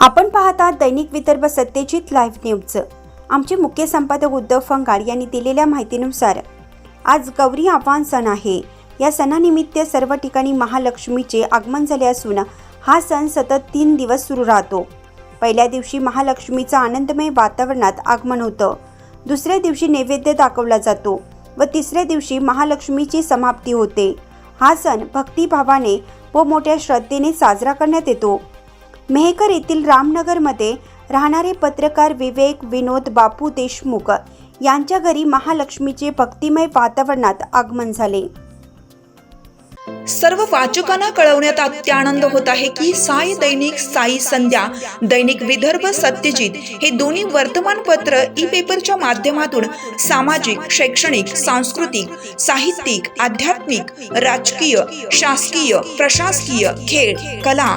आपण पाहता दैनिक Vidarbha Satyajit live news. आमचे मुख्य संपादक उद्धव फंगाड यांनी दिलेल्या माहितीनुसार आज गौरी आव्हान सण आहे. या सणानिमित्त सर्व ठिकाणी महालक्ष्मीचे आगमन झाले असून हा सण सतत तीन दिवस सुरू राहतो. पहिल्या दिवशी महालक्ष्मीचं आनंदमय वातावरणात आगमन होतं. दुसऱ्या दिवशी नैवेद्य दाखवला जातो व तिसऱ्या दिवशी महालक्ष्मीची समाप्ती होते. हा सण भक्तिभावाने व मोठ्या श्रद्धेने साजरा करण्यात येतो. मेहकर येथील रामनगरमध्ये राहणारे पत्रकार विवेक विनोद बापू देशमुख यांच्या घरी महालक्ष्मीचे भक्तिमय वातावरणात आगमन झाले. सर्व वाचकांना कळवण्यात अत्यानंद होत आहे की साई दैनिक साई संध्या दैनिक विदर्भ सत्यजित हे दोन्ही वर्तमानपत्र ई पेपरच्या माध्यमातून सामाजिक शैक्षणिक सांस्कृतिक साहित्यिक आध्यात्मिक राजकीय शासकीय प्रशासकीय खेळ कला